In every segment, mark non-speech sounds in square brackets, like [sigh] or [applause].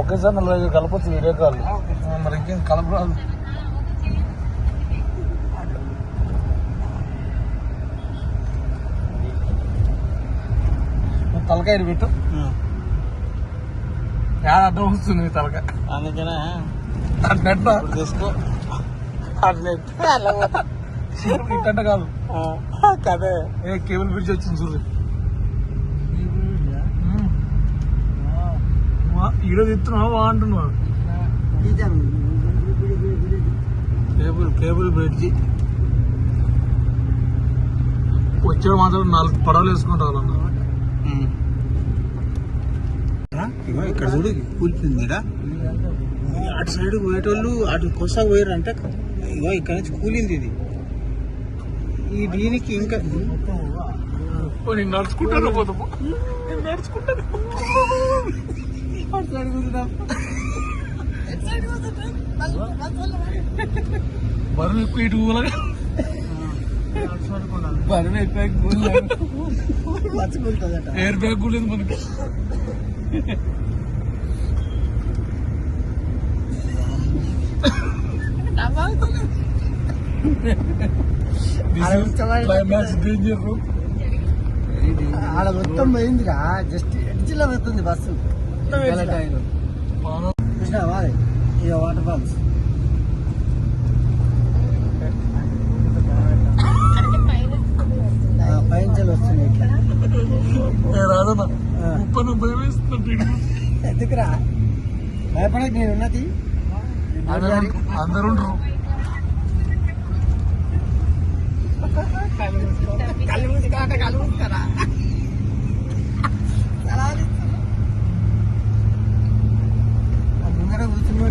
ఒకేసారి నలభై ఐదు కలపచ్చు వీడియో కాల్. మరి ఇంకేం కలపరాదు. తలకాయ పెట్టు. యాడ అడ్డం వస్తుంది తలకాయ? అందుకనే? ఇప్పుడు తీసుకో. ఇట్టంట కాదు. కదే. ఏ కేబుల్ బ్రిడ్జ్ వచ్చింది చూడు. ఈడ తిత్తున్నావా వా అంటున్నావు కేబుల్ కేబుల్ బ్రిడ్జ్. వచ్చాడు మాత్రం నాలుగు పడవలు వేసుకుని రావాలన్నా ఇగో ఇక్కడ చూడు కూలిపోయింది ఈడ. అటు సైడ్ పోయేటోళ్ళు అటు కొసా పోయారు అంటే ఇగో ఇక్కడ నుంచి కూలింది ఇది. ఈ దీనికి ఇంకా నడుచుకుంటాను పోతాము నడుచుకుంటాను. బరువు ఎక్కువ ఇటు ఊలగా బరువు ఎక్కువ ఎయిర్ బ్యాగ్ కూడా లేదు మనకి. క్లైమాక్స్ డేంజర్ ఆడ మొత్తం పోయిందిరా. జస్ట్ ఎడ్జిలో వెళ్తుంది బస్సు. చూసినావా ఇక వాటర్ ఫాల్స్ పైంచలు వస్తుంది ఇట్లా రాదన్న. ఉప్పను భయం వేస్తుందంటే ఎందుకురా? భయపడక నేను ఉన్నది అందరూ అందరూ [laughs]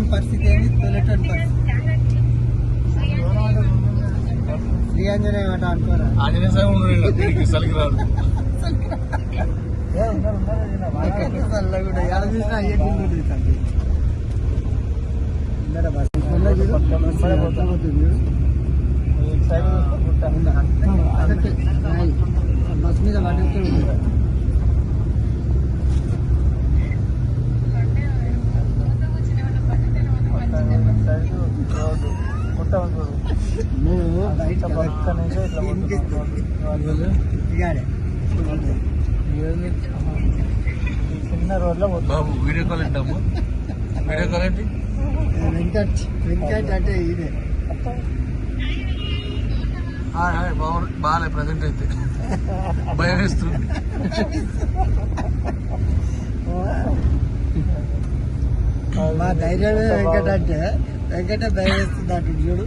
కూర్చున్న పరిస్థితి ఏంటి తొలెటువంటి పరిస్థితి శ్రీ ఆంజనేయ మాట అనుకోరా ఆంజనేయ స్వామి ఉండరు వీడికి సలికి రాదు చల్లగా కూడా ఎడ చూసినా అయ్యే గుండు బస్సు ముందర చూడు, బస్సు పోతుంది చూడు. వినిపిస్తుంది. ఇగాడే. చిన్న రోడ్లో బాబు వీడియో కాల్ ఏంటమ్మ వీడియో కాల్ ఏంటి? వెంకట్ వెంకట్ అంటే ఇదే హాయ్ హాయ్ బాగు బాగాలే ప్రజెంట్ అయితే. భయం వేస్తుంది. [laughs] [laughs] మా ధైర్యమే వెంకట అంటే వెంకట భయం వేస్తుంది అటు చూడు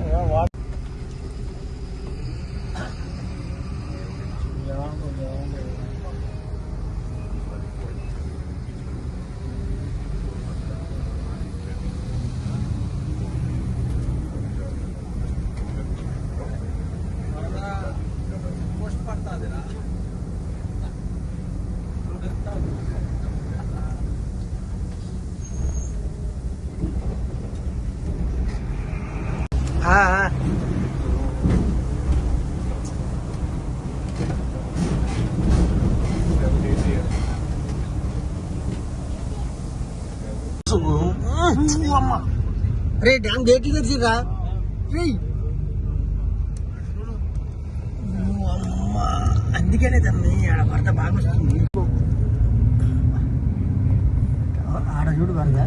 రే డ్యామ్ గేట్ తెచ్చిరా రే. అందుకనే తమ్మి ఆడ వరద బాగా వస్తుంది ఆడ చూడు వరద